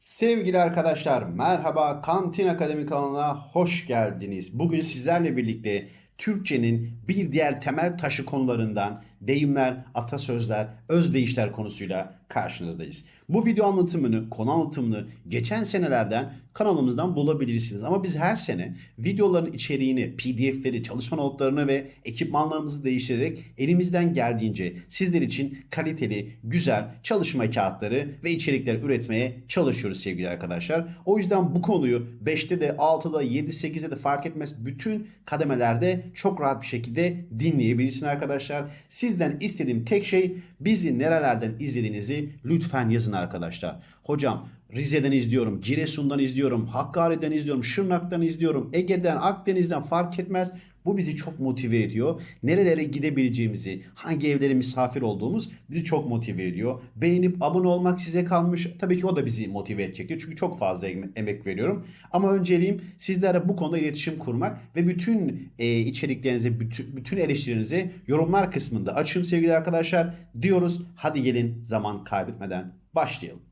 Sevgili arkadaşlar merhaba Kantin Akademi kanalına hoş geldiniz. Bugün sizlerle birlikte Türkçenin bir diğer temel taşı konularından deyimler, atasözler, özdeyişler konusuyla karşınızdayız. Bu video anlatımını, konu anlatımını geçen senelerden kanalımızdan bulabilirsiniz. Ama biz her sene videoların içeriğini, pdf'leri, çalışma notlarını ve ekipmanlarımızı değiştirerek elimizden geldiğince sizler için kaliteli, güzel çalışma kağıtları ve içerikler üretmeye çalışıyoruz sevgili arkadaşlar. O yüzden bu konuyu 5'te de 6'da 7 8'de de fark etmez bütün kademelerde çok rahat bir şekilde dinleyebilirsiniz arkadaşlar. Sizden istediğim tek şey bizi nerelerden izlediğinizi lütfen yazın arkadaşlar. Hocam Rize'den izliyorum, Giresun'dan izliyorum, Hakkari'den izliyorum, Şırnak'tan izliyorum, Ege'den, Akdeniz'den fark etmez. Bu bizi çok motive ediyor. Nerelere gidebileceğimizi, hangi evlere misafir olduğumuz bizi çok motive ediyor. Beğenip abone olmak size kalmış. Tabii ki o da bizi motive edecektir. Çünkü çok fazla em- emek veriyorum. Ama önceliğim sizlere bu konuda iletişim kurmak ve bütün e, içeriklerinizi, bütün, bütün eleştirinizi yorumlar kısmında açın sevgili arkadaşlar. Diyoruz hadi gelin zaman kaybetmeden başlayalım.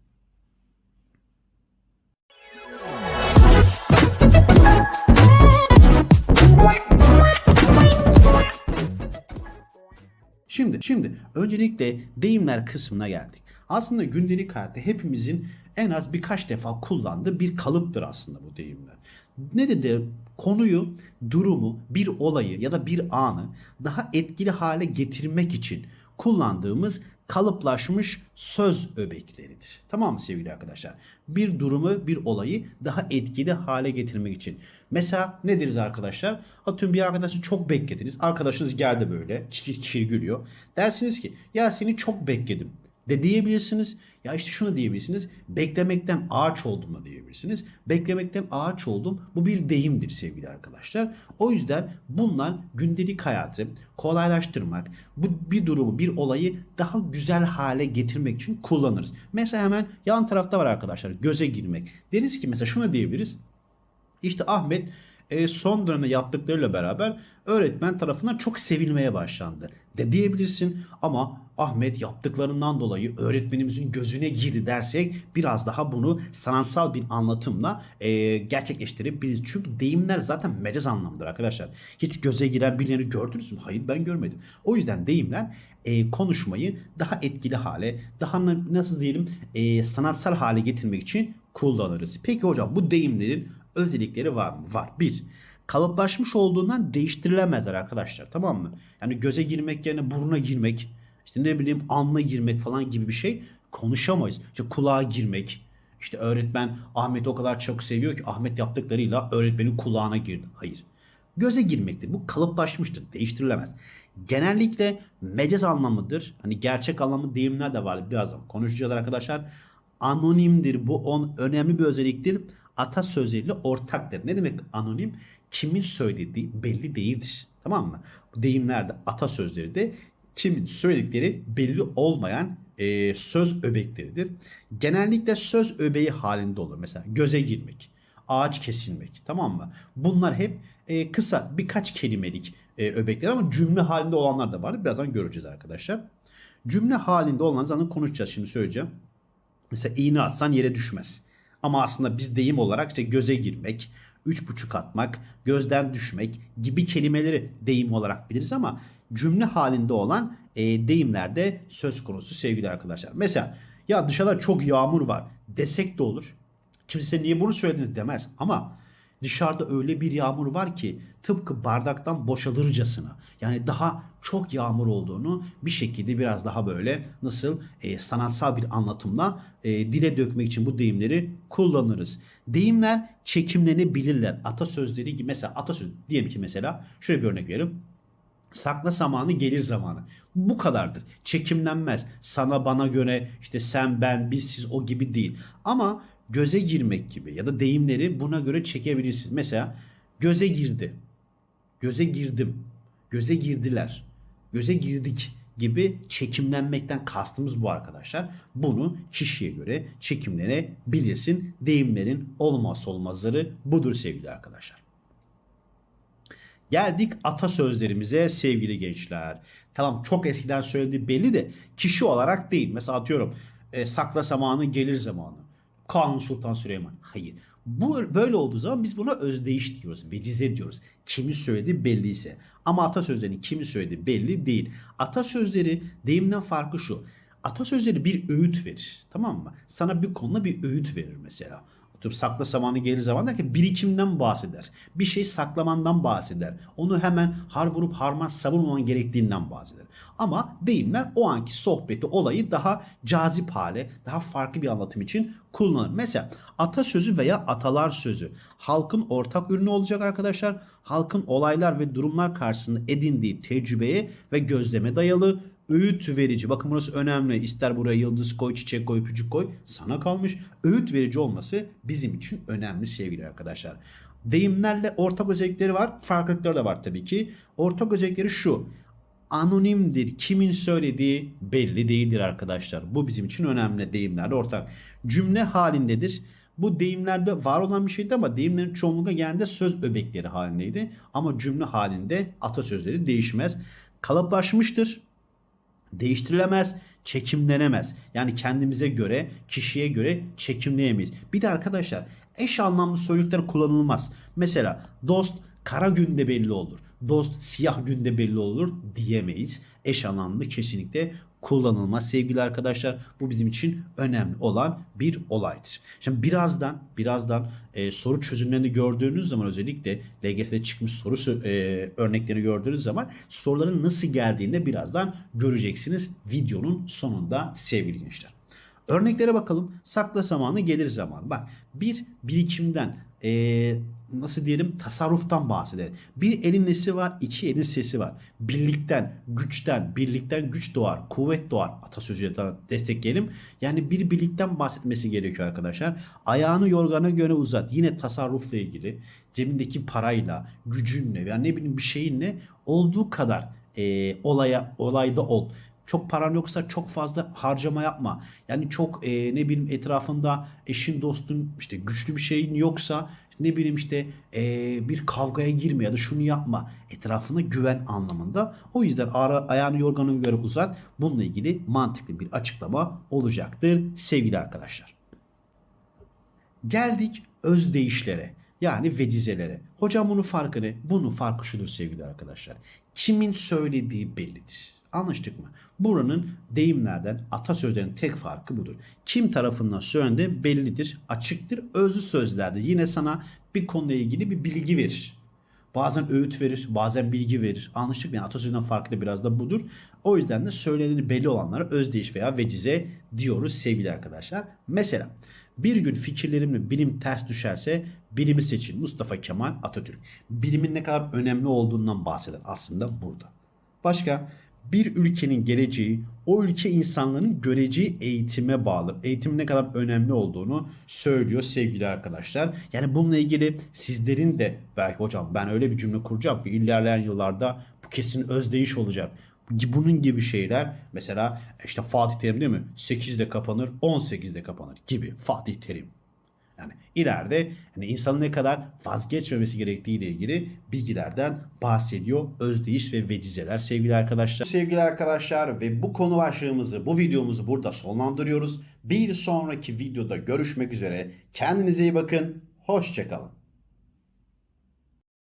Şimdi, şimdi öncelikle deyimler kısmına geldik. Aslında gündelik hayatta hepimizin en az birkaç defa kullandığı bir kalıptır aslında bu deyimler. Nedir de konuyu, durumu, bir olayı ya da bir anı daha etkili hale getirmek için kullandığımız kalıplaşmış söz öbekleridir. Tamam mı sevgili arkadaşlar? Bir durumu, bir olayı daha etkili hale getirmek için. Mesela ne deriz arkadaşlar? Atıyorum bir arkadaşı çok beklediniz. Arkadaşınız geldi böyle. Kikir kikir gülüyor. Dersiniz ki ya seni çok bekledim de diyebilirsiniz. Ya işte şunu diyebilirsiniz. Beklemekten ağaç oldum da diyebilirsiniz. Beklemekten ağaç oldum. Bu bir deyimdir sevgili arkadaşlar. O yüzden bunlar gündelik hayatı kolaylaştırmak, bu bir durumu, bir olayı daha güzel hale getirmek için kullanırız. Mesela hemen yan tarafta var arkadaşlar. Göze girmek. Deriz ki mesela şunu diyebiliriz. İşte Ahmet e, son dönemde yaptıklarıyla beraber öğretmen tarafından çok sevilmeye başlandı de diyebilirsin ama Ahmet yaptıklarından dolayı öğretmenimizin gözüne girdi dersek biraz daha bunu sanatsal bir anlatımla e, gerçekleştirebiliriz. Çünkü deyimler zaten mecaz anlamdır arkadaşlar. Hiç göze giren birilerini gördünüz mü? Hayır ben görmedim. O yüzden deyimler e, konuşmayı daha etkili hale, daha na- nasıl diyelim e, sanatsal hale getirmek için kullanırız. Peki hocam bu deyimlerin özellikleri var mı? Var. Bir, kalıplaşmış olduğundan değiştirilemezler arkadaşlar. Tamam mı? Yani göze girmek yerine buruna girmek, işte ne bileyim alnına girmek falan gibi bir şey konuşamayız. İşte kulağa girmek, işte öğretmen Ahmet'i o kadar çok seviyor ki Ahmet yaptıklarıyla öğretmenin kulağına girdi. Hayır. Göze girmektir. Bu kalıplaşmıştır. Değiştirilemez. Genellikle mecaz anlamıdır. Hani gerçek anlamı deyimler de vardır. Birazdan konuşacağız arkadaşlar. Anonimdir. Bu on önemli bir özelliktir. Atasözleriyle ortaktır. Ne demek anonim? Kimin söylediği belli değildir. Tamam mı? Bu deyimlerde atasözleri de kimin söyledikleri belli olmayan e, söz öbekleridir. Genellikle söz öbeği halinde olur. Mesela göze girmek, ağaç kesilmek tamam mı? Bunlar hep e, kısa birkaç kelimelik e, öbekler ama cümle halinde olanlar da vardır. Birazdan göreceğiz arkadaşlar. Cümle halinde olanları zaten konuşacağız şimdi söyleyeceğim. Mesela iğne atsan yere düşmez. Ama aslında biz deyim olarak işte göze girmek, üç buçuk atmak, gözden düşmek gibi kelimeleri deyim olarak biliriz ama cümle halinde olan e, deyimlerde söz konusu sevgili arkadaşlar. Mesela ya dışarıda çok yağmur var desek de olur. Kimse niye bunu söylediniz demez ama dışarıda öyle bir yağmur var ki tıpkı bardaktan boşalırcasına yani daha çok yağmur olduğunu bir şekilde biraz daha böyle nasıl e, sanatsal bir anlatımla e, dile dökmek için bu deyimleri kullanırız. Deyimler çekimlenebilirler. Atasözleri gibi mesela atasöz diyelim ki mesela şöyle bir örnek verelim. Sakla zamanı gelir zamanı. Bu kadardır. Çekimlenmez. Sana bana göre işte sen ben biz siz o gibi değil. Ama göze girmek gibi ya da deyimleri buna göre çekebilirsiniz. Mesela göze girdi. Göze girdim. Göze girdiler. Göze girdik gibi çekimlenmekten kastımız bu arkadaşlar. Bunu kişiye göre çekimlenebilirsin. Deyimlerin olmazsa olmazları budur sevgili arkadaşlar. Geldik atasözlerimize sevgili gençler. Tamam çok eskiden söylediği belli de kişi olarak değil. Mesela atıyorum e, sakla zamanı gelir zamanı. Kanuni Sultan Süleyman. Hayır. Bu böyle olduğu zaman biz buna özdeyiş diyoruz. Vecize diyoruz. Kimi söylediği belliyse. Ama atasözlerini kimi söylediği belli değil. Atasözleri deyimden farkı şu. Atasözleri bir öğüt verir. Tamam mı? Sana bir konuda bir öğüt verir mesela. Atıyorum sakla zamanı gelir zaman derken birikimden bahseder. Bir şey saklamandan bahseder. Onu hemen har vurup harman savurmaman gerektiğinden bahseder. Ama deyimler o anki sohbeti, olayı daha cazip hale, daha farklı bir anlatım için kullanılır. Mesela atasözü veya atalar sözü halkın ortak ürünü olacak arkadaşlar. Halkın olaylar ve durumlar karşısında edindiği tecrübeye ve gözleme dayalı öğüt verici. Bakın burası önemli. İster buraya yıldız koy, çiçek koy, öpücük koy. Sana kalmış. Öğüt verici olması bizim için önemli sevgili arkadaşlar. Deyimlerle ortak özellikleri var. Farklılıkları da var tabii ki. Ortak özellikleri şu. Anonimdir. Kimin söylediği belli değildir arkadaşlar. Bu bizim için önemli deyimlerle ortak. Cümle halindedir. Bu deyimlerde var olan bir şeydi ama deyimlerin çoğunluğu genelde söz öbekleri halindeydi. Ama cümle halinde atasözleri değişmez. Kalıplaşmıştır değiştirilemez, çekimlenemez. Yani kendimize göre, kişiye göre çekimleyemeyiz. Bir de arkadaşlar eş anlamlı sözcükler kullanılmaz. Mesela dost kara günde belli olur. Dost siyah günde belli olur diyemeyiz. Eş anlamlı kesinlikle kullanılmaz sevgili arkadaşlar. Bu bizim için önemli olan bir olaydır. Şimdi birazdan birazdan e, soru çözümlerini gördüğünüz zaman özellikle LGS'de çıkmış soru e, örnekleri gördüğünüz zaman soruların nasıl geldiğini de birazdan göreceksiniz videonun sonunda sevgili gençler. Örneklere bakalım. Sakla zamanı gelir zamanı. Bak bir birikimden eee, nasıl diyelim tasarruftan bahseder. Bir elin nesi var, iki elin sesi var. Birlikten, güçten, birlikten güç doğar, kuvvet doğar. Atasözüyle de destekleyelim. Yani bir birlikten bahsetmesi gerekiyor arkadaşlar. Ayağını yorgana göre uzat. Yine tasarrufla ilgili. Cebindeki parayla, gücünle veya ne bileyim bir şeyinle olduğu kadar eee, olaya olayda ol. Çok paran yoksa çok fazla harcama yapma. Yani çok e, ne bileyim etrafında eşin dostun işte güçlü bir şeyin yoksa ne bileyim işte e, bir kavgaya girme ya da şunu yapma. Etrafına güven anlamında. O yüzden ara, ayağını yorganına göre uzat. Bununla ilgili mantıklı bir açıklama olacaktır sevgili arkadaşlar. Geldik özdeyişlere. Yani vecizelere. Hocam bunun farkı ne? Bunun farkı şudur sevgili arkadaşlar. Kimin söylediği bellidir. Anlaştık mı? Buranın deyimlerden, atasözlerin tek farkı budur. Kim tarafından söylendiği bellidir, açıktır. Özlü sözlerde yine sana bir konuyla ilgili bir bilgi verir. Bazen öğüt verir, bazen bilgi verir. Anlaştık mı? Yani atasözünden farkı da biraz da budur. O yüzden de söyleneni belli olanlara özdeyiş veya vecize diyoruz sevgili arkadaşlar. Mesela bir gün fikirlerimle bilim ters düşerse bilimi seçin. Mustafa Kemal Atatürk. Bilimin ne kadar önemli olduğundan bahseder aslında burada. Başka bir ülkenin geleceği o ülke insanların göreceği eğitime bağlı. Eğitimin ne kadar önemli olduğunu söylüyor sevgili arkadaşlar. Yani bununla ilgili sizlerin de belki hocam ben öyle bir cümle kuracağım ki ilerleyen yıllarda bu kesin özdeyiş olacak. Bunun gibi şeyler mesela işte Fatih Terim değil mi? 8'de kapanır 18'de kapanır gibi Fatih Terim. Yani ileride yani insanın ne kadar vazgeçmemesi gerektiği ile ilgili bilgilerden bahsediyor özdeyiş ve vecizeler sevgili arkadaşlar. Sevgili arkadaşlar ve bu konu başlığımızı, bu videomuzu burada sonlandırıyoruz. Bir sonraki videoda görüşmek üzere. Kendinize iyi bakın. Hoşçakalın.